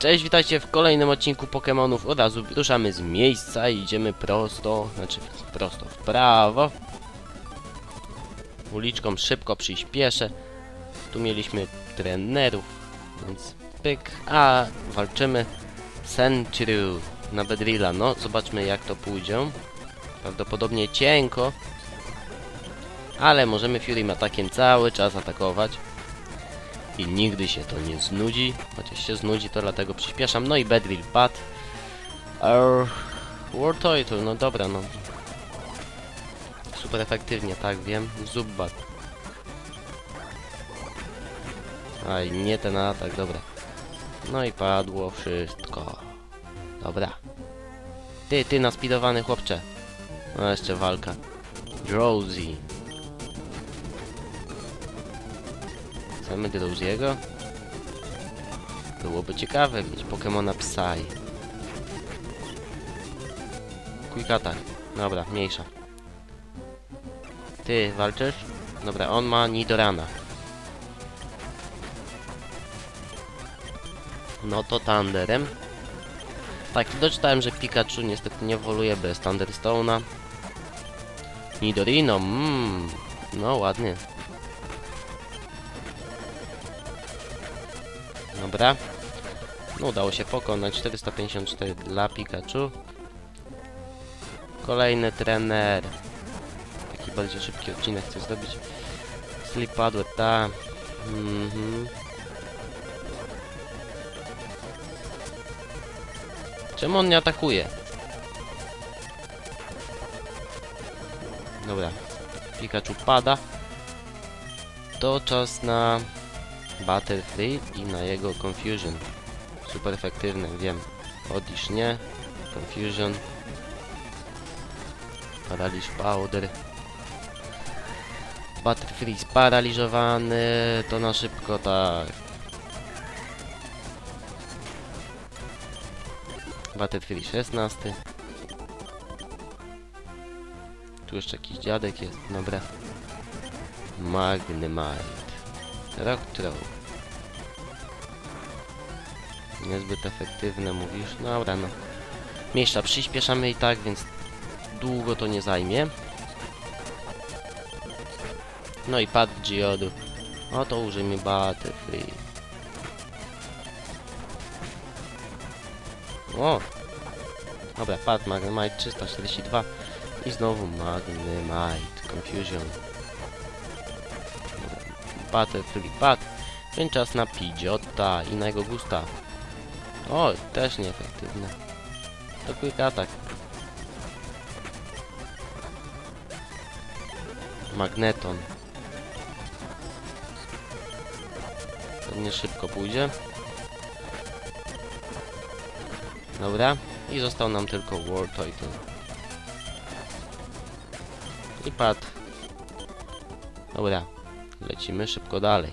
Cześć, witajcie w kolejnym odcinku Pokémonów. Od razu ruszamy z miejsca i idziemy prosto, znaczy prosto w prawo. Uliczką szybko przyspieszę. Tu mieliśmy trenerów, więc pyk. A walczymy Centru na Bedrilla. No, zobaczmy jak to pójdzie. Prawdopodobnie cienko. Ale możemy Fury atakiem cały czas atakować i nigdy się to nie znudzi. Chociaż się znudzi, to dlatego przyspieszam. No i Bedrill Bat. Uh, War Turtle, no dobra, no. Super efektywnie, tak wiem. Zubbat. Aj, nie ten atak, dobra. No i padło wszystko. Dobra. Ty, ty naspidowany chłopcze. No jeszcze walka. Drowsy. Chcemy Drowsiego? Byłoby ciekawe mieć Pokemona Psy. Attack. Dobra, mniejsza. Ty, walczysz? Dobra, on ma Nidorana. No to Thunderem. Tak, doczytałem, że Pikachu niestety nie woluje bez Thunderstone'a. Nidorino, mmm. No ładnie. Dobra. No udało się pokonać 454 dla Pikachu. Kolejny trener. Taki bardziej szybki odcinek chcę zrobić. Sleep padły, ta. Mhm. Czemu on nie atakuje? Dobra. Pikachu pada. To czas na Butterfree i na jego Confusion. Super efektywny, wiem. Odlisz nie. Confusion. Paraliż Powder. Butterfree sparaliżowany. To na szybko tak. Butterfree 16. Tu jeszcze jakiś dziadek jest, dobra. Magnemite. Rock Throw. Niezbyt efektywne mówisz. No Dobra, no. Mniejsza, przyspieszamy i tak, więc długo to nie zajmie. No i pad Geodu. O to użyjmy Butterfree. O! Dobra, pad Magnemite 342 i znowu Magnemite Confusion. Butterfree Pad, więc czas na Pidgeota i na jego gusta. O, też nieefektywne. To quick attack. Magneton. Pewnie szybko pójdzie. Dobra. I został nam tylko War Titan. I pad. Dobra. Lecimy szybko dalej.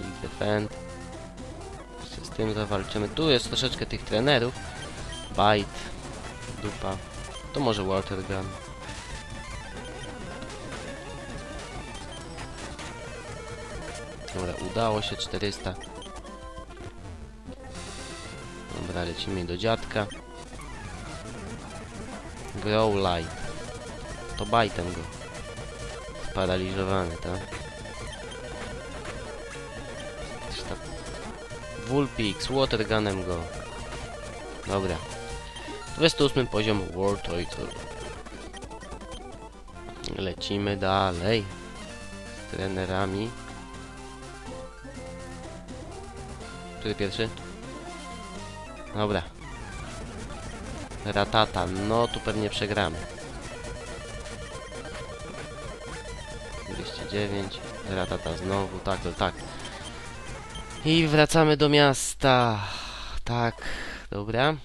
I defend. Z tym zawalczymy. Tu jest troszeczkę tych trenerów. Bite. Dupa. To może Water Gun. Dobra, udało się 400. Dobra, lecimy do dziadka. Grow Light. To bajtem go sparaliżowany, tak? Vulpix, Watergunem go. Dobra. 28 poziom World Title. Lecimy dalej. Z trenerami. Który pierwszy? Dobra. Ratata, no tu pewnie przegramy. 209, ratata znowu, tak, to tak. I wracamy do miasta. Tak, dobra.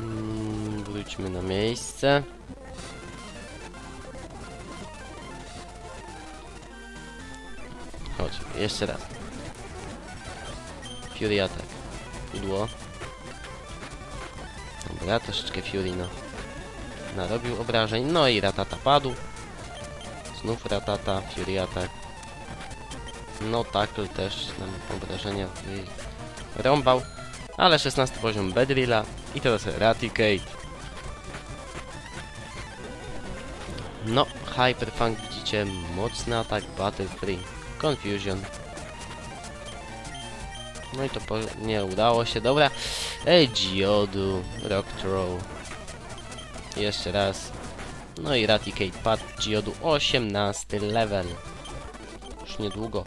Mm, wróćmy na miejsce. Chodź, jeszcze raz. Fury attack. Udło. Dobra, troszeczkę Fury, no narobił obrażeń. No i Ratata padł. Znów Ratata, Fury Attack. No tackle też nam obrażenia wyrąbał. Ale 16 poziom Bedrilla i teraz Raticate. No, Hyperfunk widzicie, mocny atak, Battle Free, Confusion. No i to nie udało się, dobra. Ej, Geodu, Rock Throw. Jeszcze raz. No i Raticate Pad Geodu 18 level. Już niedługo.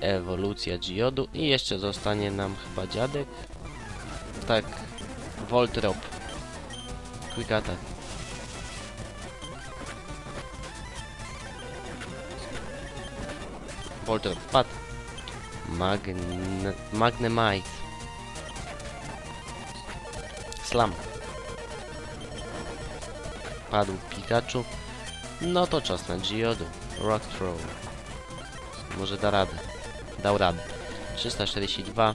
Ewolucja Geodu i jeszcze zostanie nam chyba dziadek. Tak. Voltrop. Quick attack. Voltrop Pad. Magne... Magnemite. Slam. Padł Pikachu. No to czas na Geodu. Rock Throw. Może da radę. Dał radę. 342.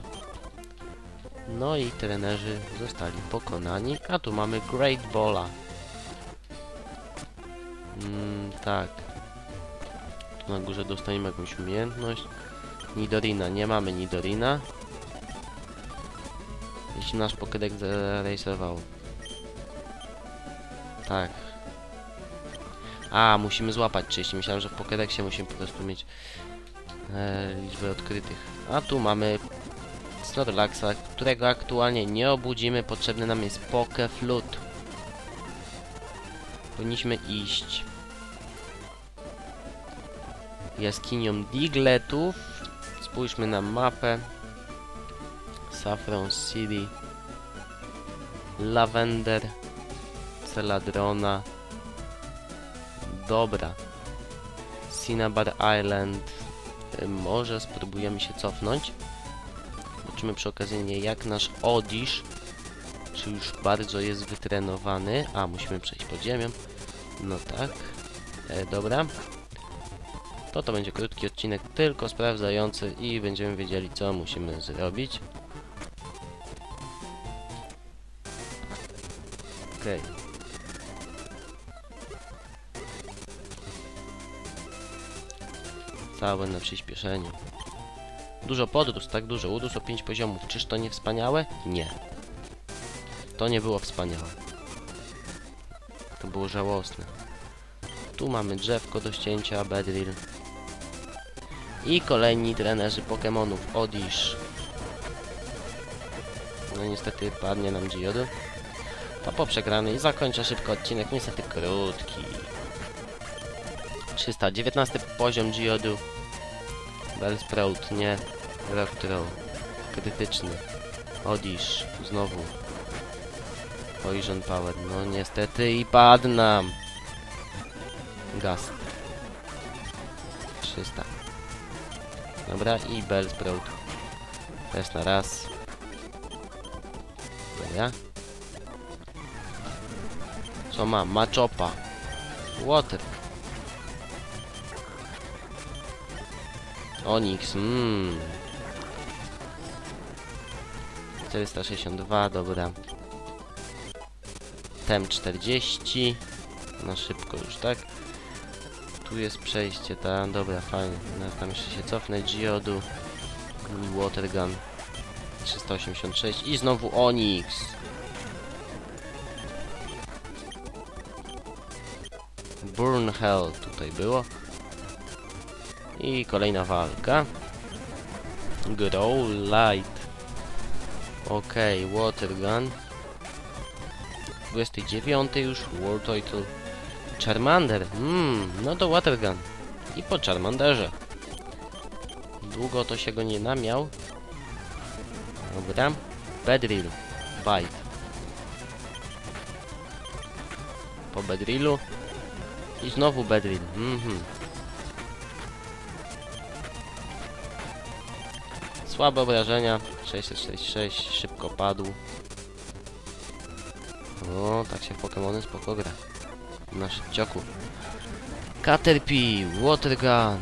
No i trenerzy zostali pokonani. A tu mamy Great Bola. Mm, tak. Tu na górze dostaniemy jakąś umiejętność. Nidorina. Nie mamy Nidorina. Jeśli nasz Pokédex zarejestrował. Tak. A, musimy złapać 30. Myślałem, że w Pokédexie musimy po prostu mieć e, liczbę odkrytych. A tu mamy Snorlaxa, którego aktualnie nie obudzimy. Potrzebny nam jest Pokeflut. Powinniśmy iść jaskinią Digletów. Spójrzmy na mapę. Saffron City. Lavender. Celadrona. Dobra. Cinnabar Island. Y, Może spróbujemy się cofnąć. Zobaczymy przy okazji jak nasz Odish. Czy już bardzo jest wytrenowany. A, musimy przejść pod ziemią. No tak. E, dobra. To to będzie krótki odcinek, tylko sprawdzający i będziemy wiedzieli co musimy zrobić. Okej. Całe na przyspieszeniu. Dużo podróż, tak dużo. Urósł o 5 poziomów. Czyż to nie wspaniałe? Nie. To nie było wspaniałe. To było żałosne. Tu mamy drzewko do ścięcia, Bedrill. I kolejni trenerzy Pokémonów, Odish. No niestety padnie nam Geodu. To po przegranej zakończę szybko odcinek, niestety krótki. 319 poziom Geodu. Bellsprout, nie. Rockthrow. Krytyczny. Odish, znowu. Poison Power, no niestety i padł nam. Gast. 300. Dobra, i Bellsprout. Też na raz. Dobra. Co ma? Machopa. Water. Onyx, mmm. 462, dobra. Tem 40. Na szybko już, tak? Tu jest przejście, ta, dobra, fajnie. Teraz tam jeszcze się cofnę, Geodu. Watergun. 386 i znowu Onyx. Burn Hell tutaj było. I kolejna walka. Grow Light. Okej, okay, Watergun. 29 już World Title. Charmander. Mmm, no to Watergun. I po Charmanderze. Długo to się go nie namiał. Dobra. Bedrill. Bite. Po Bedrillu. I znowu Bedrill. Mhm. Słabe obrażenia. 646. Szybko padł. O, tak się w Pokémony spoko gra. Na szybcioku. Caterpie. Watergun.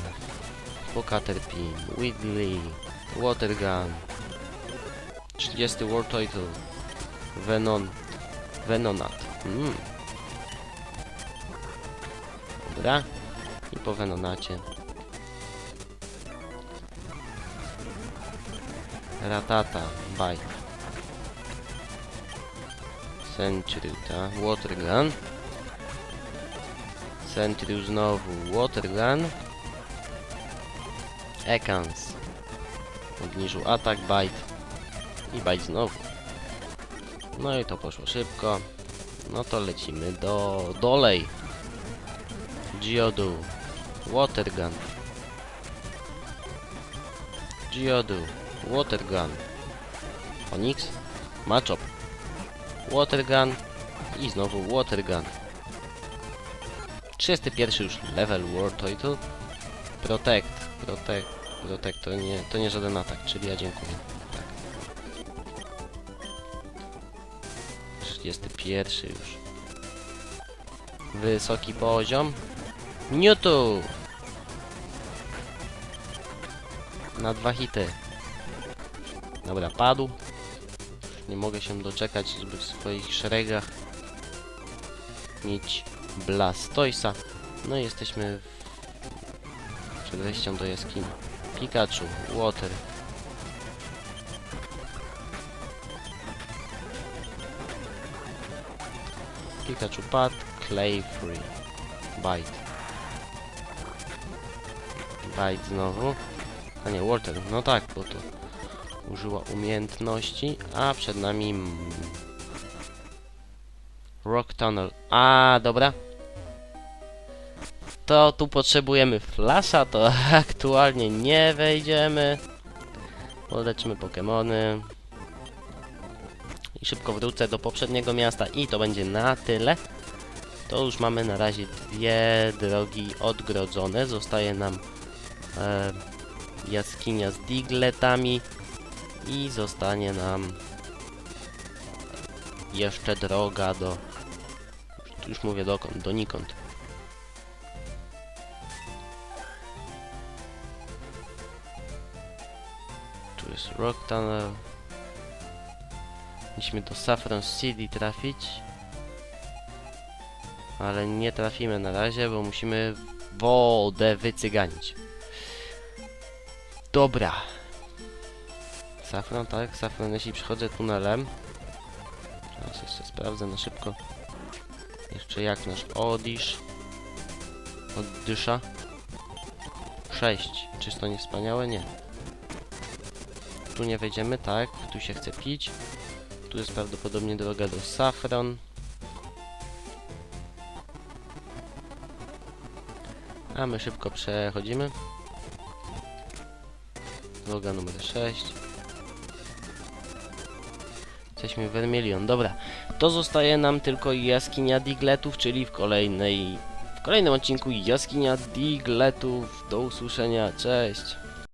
Po Caterpie. Wiggly. Watergun. 30 World Title. Venon. Venonat. Mm. Dobra. I po Venonacie. Ratata, bite. Century, ta, Watergun. Century znowu, Watergun. Ekans. Obniżył atak, bite. I bite znowu. No i to poszło szybko. No to lecimy do dolej. Geodu. Watergun. Geodu. Watergun. Onyx. Machop. Watergun. I znowu Watergun. 31 już level World Title. Protect. Protect. Protect to nie, to nie żaden atak, czyli ja dziękuję. Tak. 31 już. Wysoki poziom. Newtu! Na dwa hity. Dobra, padł. Nie mogę się doczekać, żeby w swoich szeregach mieć Blastoisa. No i jesteśmy w... przed wejściem do jaskini. Pikachu, Water. Pikachu Pad, Clay Free. Bite. Bite znowu. A nie, Water. No tak, bo to użyła umiejętności, a przed nami Rock Tunnel. A, dobra. To tu potrzebujemy flasza, to aktualnie nie wejdziemy. Poleczymy Pokemony. I szybko wrócę do poprzedniego miasta i to będzie na tyle. To już mamy na razie dwie drogi odgrodzone. Zostaje nam e, jaskinia z digletami i zostanie nam jeszcze droga do już, mówię dokąd, donikąd. Tu jest Rock Tunnel. Musimy do Saffron City trafić. Ale nie trafimy na razie, bo musimy wodę wycyganić. Dobra. Safran, tak? Safran, jeśli przychodzę tunelem. Teraz jeszcze sprawdzę na szybko. Jeszcze jak nasz Odisz. Oddysza. 6. Czysto niewspaniałe? Nie. Tu nie wejdziemy, tak. Tu się chce pić. Tu jest prawdopodobnie droga do Safron. A my szybko przechodzimy. Droga numer 6. Jesteśmy w Vermilion. Dobra. To zostaje nam tylko jaskinia Digletów, czyli w kolejnej... W kolejnym odcinku jaskinia Digletów. Do usłyszenia. Cześć.